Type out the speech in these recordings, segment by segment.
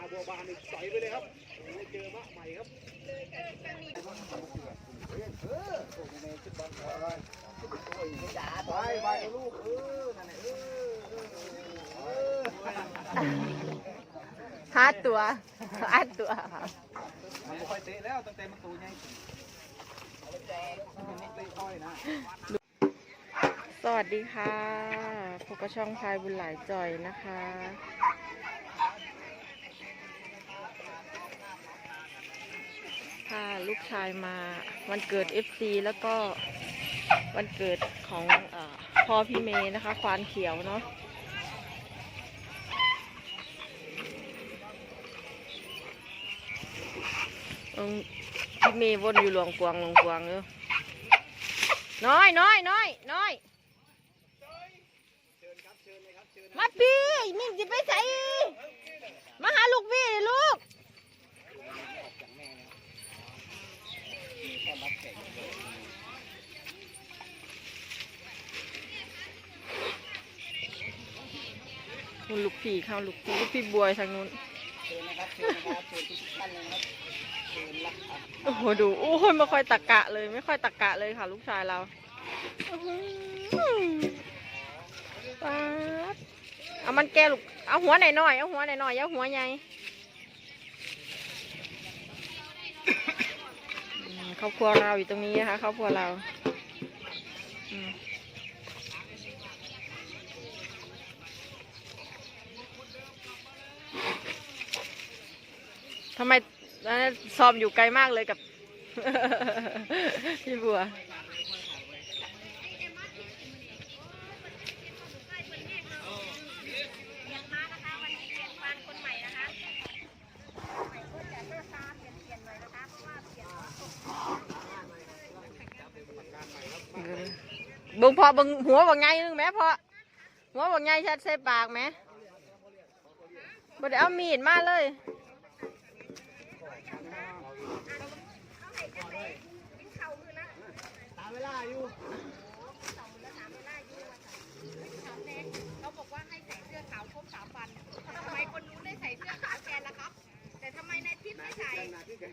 าบัวบานนี่ใส่ไปเลยครับโอ้เจอมะใหม่ครับไปไปลูกเออนั่นแหละเออห้าตัวห้าตัวมันค่อยเตะแล้วตั้งแต่มันตูใหญ่สวัสดีค่ะพบกับช่องพายบุญหลายจอยนะคะ พาลูกชายมาวันเกิด FC แล้วก็วันเกิดของอพ่อพี่เมย์นะคะควานเขียวเนาะพี่เมย์วนอยู่หลวงกวางหลวงกวางเออน้อยน้อยน้อยน้อยมาพี่มิ่งจะไปใส่มาหาลูกพี่ลูก คุณลูกพี่เข้าลูกพี่ลูกพี่บวยทางนู้นโอ้โหดูโอ้ยไม่ค่อยตะกะเลย ไม่ค่อยตะกะเลยค่ะ ลูกชายเราอื้อหือป๊าดเอามันแก้ลูกเอาหัวหน่อยหน่อยเอาหัวหน่อยหน่อยเอาหัวใหญ่อืมครอบครัวเราอยู่ตรงนี้นะคะครอบครัวเราอืม ทำไมนั่นซ้อมอยู่ไกลมากเลยกับ พี่บัวบิ่งพอบิ่งหัวบังไงนึงแหม่พอหัวบังไงชัดใส่ปากแหม่บ่ได้เอามีดมาเลย ตามเวลาอยู่เขาบอกว่าให้ใส่เสื้อขาวครบสามวันทำไมคนนู้นได้ใส่เสื้อขาวแทนล่ะครับ แต่ทำไมนายพิษไม่ใส่หน้าที่แก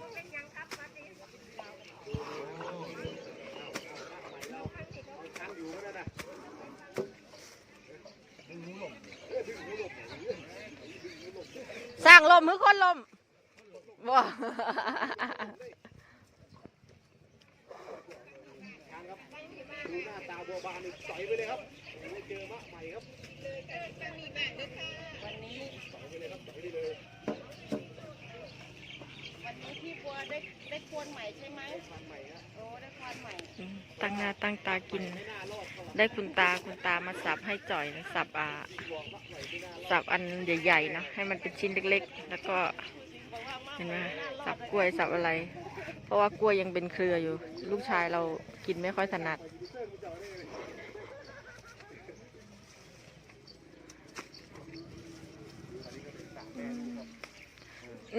มันเป็นยังครับมาดิทางอยู่ก็ได้นะสร้างลมหรือคนลมบ่ ทางครับ ดูหน้าตาบัวบานนี่ใส่ไปเลยครับโอ้ยเจอมะใหม่ครับวันนี้ใส่ไปเลยครับใส่ไปเลยวันนี้พี่บัวได้ได้ควรใหม่ใช่ไหมทางใหม่ครับโอ้ได้ควรใหม่ตั้งหน้าตั้งตากินไม่น่ารอดเข้าได้คุณตาคุณตามาสับให้จ่อยนะสับอ่าบอกมะใหม่ไม่น่ารอดสับอันใหญ่ๆนะให้มันเป็นชิ้นเล็กๆ แล้วก็เห็นไหมสับกล้วยสับอะไร เพราะว่ากล้วยยังเป็นเครืออยู่ ลูกชายเรากินไม่ค่อยถนัด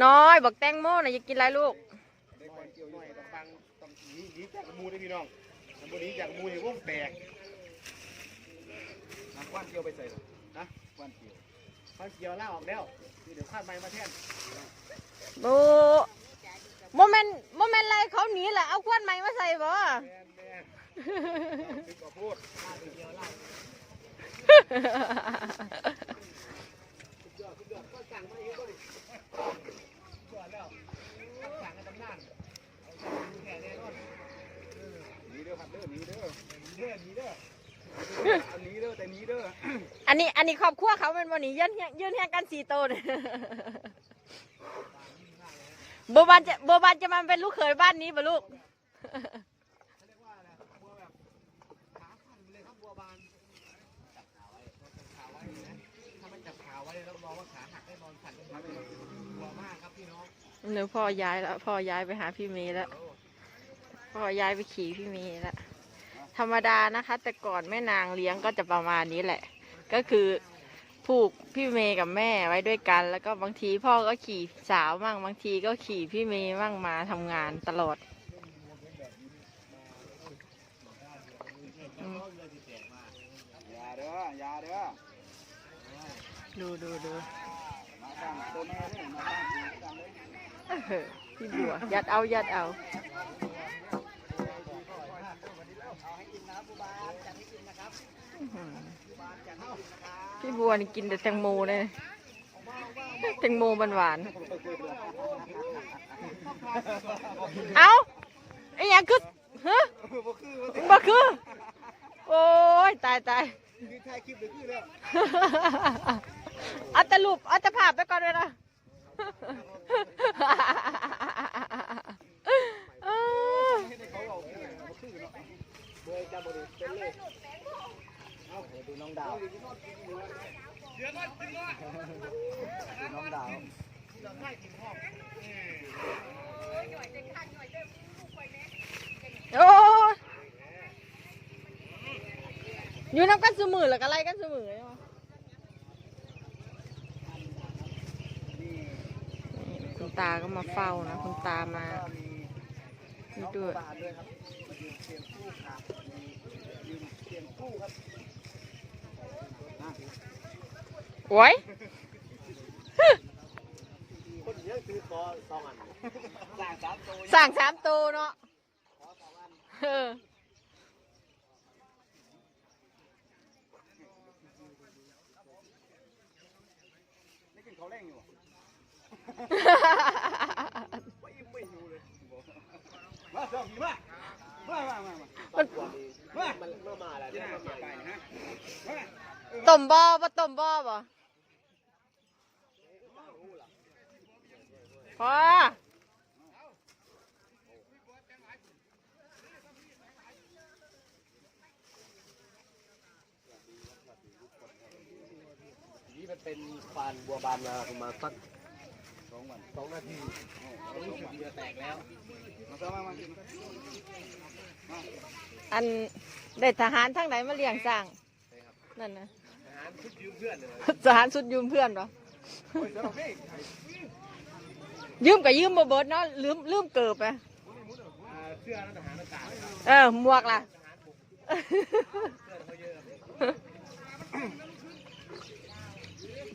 น้อยบอกแตงโมนะอยากกินอะไรลูกได้ความเกี่ยวหน่อยต้องฟังต้องหนีหนีจากกระมูได้พี่น้องถ้าบ่หนีจากกระมูเนี่ยวงแตกนะควันเกี่ยวไปใส่เหรอนะควันเกี่ยวควันเกี่ยวล่าออกแล้วนี่เดี๋ยวคาดไม้มาแทน โอ้โมเมนต์โมเมนต์อะไรเขาหนีแหละเอาควันใหม่มาใส่บ่แมนแมนคือก็พูดล่าเกี่ยวล่าสุดยอดสุดยอดก็สั่งมาเยอะก็ดิสุดยอดแล้วสั่งกันตำนานเอาแค่แน่นอนเออหนีเด้อครับเด้อหนีเด้อหนีเด้อหนีเด้อเอาหนีเด้อแต่หนีเด้ออันนี้อันนี้ครอบครัวเขาเป็นวันนี้ยืนเฮียยืนแห่งกันสี่โตวเนี่ย โบบานจะโบบานจะมาเป็นลูกเขยบ้านนี้ป่ะลูก เขาเรียกว่าอะไรบัวแบบขาสั่นเลยครับบัวบานจับขาไว้จับขาไว้นะถ้าไม่จับขาไว้รับรองว่าขาหักแน่นอนสั่นกันทั้งเลยบัวมากครับพี่น้องเดี๋ยวพ่อย้ายแล้วพ่อย้ายไปหาพี่เมย์แล้ว พ่อย้ายไปขี่พี่เมย์แล้วธรรมดานะคะ แต่ก่อนแม่นางเลี้ยงก็จะประมาณนี้แหละ ก็คือ ผูกพี่เมย์กับแม่ไว้ด้วยกัน แล้วก็บางทีพ่อก็ขี่สาวมั่งบางทีก็ขี่พี่เมย์มั่งมาทำงานตลอดอย่าเด้ออย่าเด้อดูดูดูสั่งตัวแม่เนี่ยมาบ้านสั่งเลยเออพี่บัวยัดเอายัดเอา พี่บัวนี่กินแต่แตงโมเลยแตงโมหวานๆเอาไอ้ยังคือฮะบ่คือว่าคือโอ้ย ตายตายอถ่ายคลิปเลยคือแล้วเอาแต่รูปเอาแต่ภาพไปก่อนเลยนะเออ ให้เขาเอาบ่คือเนาะเบื่อจะบ่ได้เป็นเลยเอา ดูน้องดาวดูน้องดาวโอ้ยอยู่น้ำกันสมือแล้วก็ไล่กันสมือคุณตาก็มาเฝ้านะ คุณตามาด้วยบาทด้วยครับมายืนเตียมคู่ครับยืนเตรียมคู่ครับนะ โอ้ยคนเยอะคือคอสองอันสร้างสามตัวสั่งสามตัวเนาะเออเขาวแรงอยู่ไม่อิ่มไม่หิวเลยมาสองมา มามามามามันมามันมามาแล้วเนี่ยมาไปะมาต้มบ่อบ่ต้มบ่อบ่ พอนี่มันเป็นฟานบัวบานมาประมาณสักสองวันสองนาทีสองนาทีจะแตกแล้วมาเข้ามามากินอันได้ทหารทั้งไหนมาเลี้ยงสร้างนั่นนะอาหารชุดยืมเพื่อนเลยทหารสุดยืมเพื่อนปะโอ้ ยืมกับยืมบ่เบิดเนาะลืมลืมเกิบไปเสื้อทหารอากาศเออหมวกล่ะ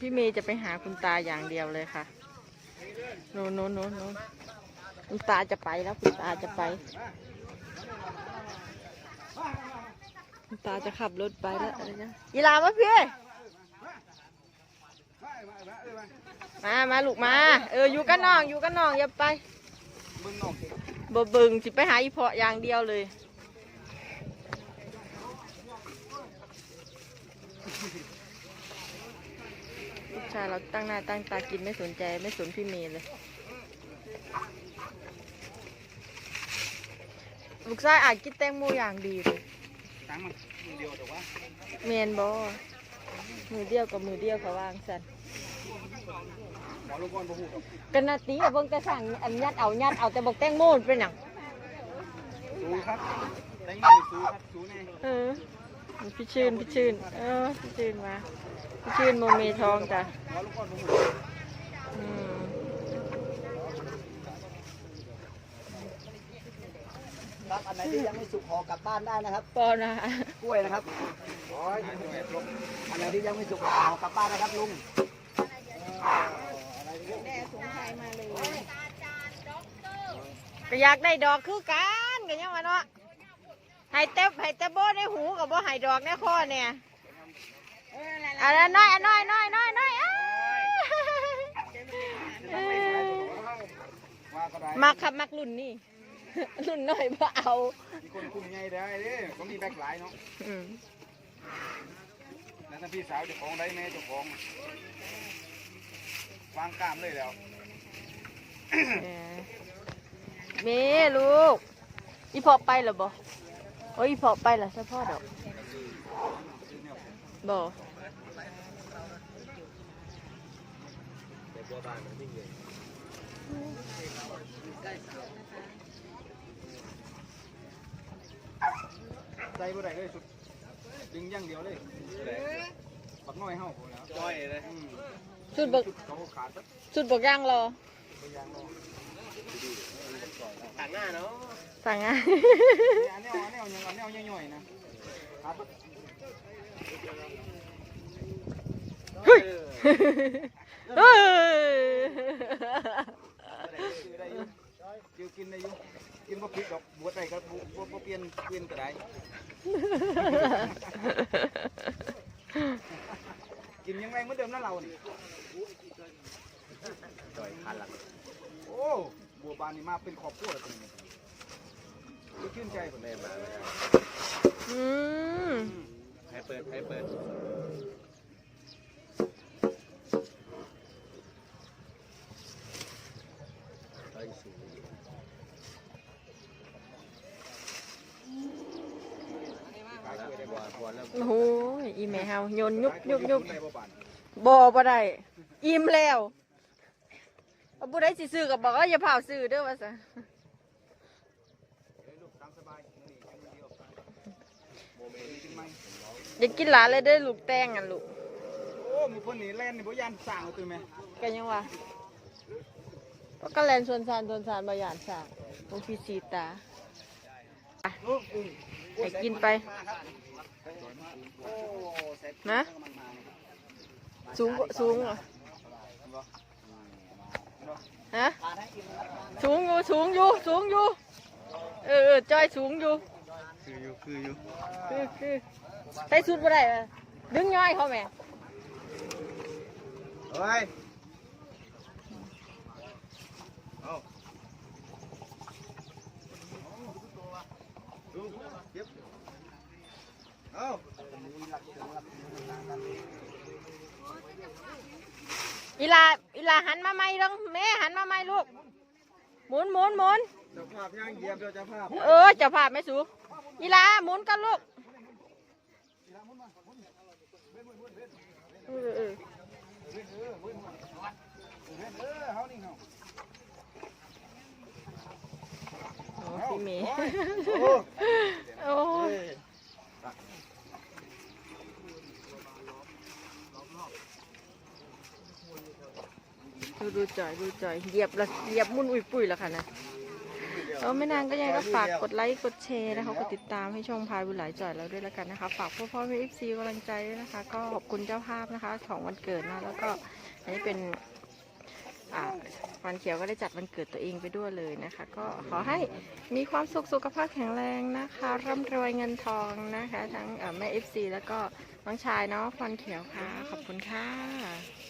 พี่เมย์จะไปหาคุณตาอย่างเดียวเลยค่ะ โน้นโน้นโน้นโน้นคุณตาจะไปแล้วคุณตาจะไป คุณตาจะขับรถไปแล้วอะไรนะยีราวะพี่ มา มาลูกมา เอออยู่กันน้องอยู่กันน้องอย่าไปมึงน้องบ่เบึงสิไปหาอีเพาะอย่างเดียวเลยลูกชายเราตั้งหน้าตั้งตากินไม่สนใจไม่สนพี่เมย์เลย ลูกชายอาจกินแตงโมอย่างดีเลยตั้งมันมือเดียวแต่ว่าเมนบอมือเดียวกับมือเดียวเขาวางสันหมอลู กบอลบ่ฮู้ครับกันนาตีอะเบิ่งแต่สั่งอันยัดเอายัดเอาแต่บอกแตงโมมันเป็นหยังสู้ครับได้เงินสู้ครับสู้แน่เออพี่ชื่นพี่ชื่นเออพี่ชื่นมาพี่ชื่นโมเมทองจ้ะหมอลูกบอลบ่ฮู้อืมครับอันไหนที่ยังไม่สุกห่อกลับบ้านได้นะครับปอนะกล้วยนะครับโอ้ยอันไหนที่ยังไม่สุกห่อกลับบ้านนะครับลุง ก็อยากได้ดอกคือกันกันยังวะเนาะให้เต็บให้เต็บโบในหูกับบ่ให้ดอกในคอเนี่ยอันนั้นน้อยอันน้อยน้อยน้อยน้อยอ้ายเออว่าก็ได้มักครับมักรุ่นนี่รุ่นน้อยบ่เอามีคนคุมใหญ่ได้เด้ต้องมีแบกหลายเนาะอืมแล้วถ้าพี่สาวเจ้าของได้แม่เจ้าของวางกล้ามเลยแล้ว เออเมลูก อีพอไปเหรอบ่โอ้ยอีพอไปเหรอใช่พ่อดอกบ่ใจบ่ได้เลยสุดดึงอย่างเดียวเลยบักน้อยเฮาพูดแล้วจ้อยเลยอืมสุดบอกเขาขาดปั๊บสุดบอกย่างรอ ไปยางเนาะ ต่างหน้าเนาะสั่งงานอันแนวอันแนวยังอันแนวย่อยๆนะขาดปั๊บเฮ้ยเฮ้ยได้อยู่จิวกินได้อยู่กินบ่ผิดดอกบวชได้ก็บ่บ่บ่เปลี่ยนเปลี่ยนก็ได้กินยังไงเหมือนเดิมนะเรานี่จ่อยคันหลังโอ้ บัวบานนี่มาเป็นครอบครัวแล้วตรงนี้ชื่นใจผมได้มาอืมให้เปิดให้เปิดไปสู่ขายกล้วยได้บ่พอแล้วโอ้โหอีแม่เฮาโยนยุบยุบยุบได้บ่บานบ่บ่ได้อิ่มแล้ว เอาผู้ใดสิซื้อก็บอกว่าอย่าเผาซื้อเด้อว่าซะเฮ้ยลูกตามสบายมื้อนี้มื้อเดียวโมเมนต์กินไหมอยากกินหลานเลยเด้อลูกแตงอะลูกโอ้มือคนนี้แล่นนี่บ่ยันสร้างเอาตัวแม่กันยังว่าเพราะก็แลนชวนซานชวนซานบ่ยานสร้างโอ้พี่สีตาโอ้กุ้งให้กินไปโอ้แซ่บนะ สูงกว่าสูงเหรอ ฮะทานให้อิ่มนะครับสูงอยู่สูงอยู่สูงอยู่เออเออจอยสูงอยู่คืออยู่คืออยู่คือคือใส่สุดบ่ได้อะดึงย่อยเขาแม่เฮ้ยเอาดูเก็บเอาอีลาอี ลาหันมาใหม่ลงแม่หันมาใหม่ลูก หมุนหมุนหมุนเจ้าภาพย่างเหยียบเจ้าภาพเออเจะภาพไม่สูอีลาหมุนกันลูกเออเออเออเฮานี่เฮาโอ้พี่เมย์โอ้โอ้ย ดูดูจอยดูจอยเหยียบละเหยียบมุ่นอุ้ยปุ้ยแล้วค่ะนะเออไม่นานก็ยังก็ฝากกดไลค์กดแชร์นะคะกดติดตามให้ช่องพายบุญหลายจอยเราด้วยแล้วกันนะคะ ฝากพ่อพ่อพี่เอฟซีกำลังใจด้วยนะคะ ก็ขอบคุณเจ้าภาพนะคะ ของวันเกิดนะแล้วก็อันนี้เป็นอ่าวันเขียวก็ได้จัดวันเกิดตัวเองไปด้วยเลยนะคะ ก็ขอให้มีความสุขสุขภาพแข็งแรงนะคะ ร่ำรวยเงินทองนะคะ ทั้งแม่เอฟซีแล้วก็น้องชายเนาะฟันเขียวค่ะ ขอบคุณค่ะ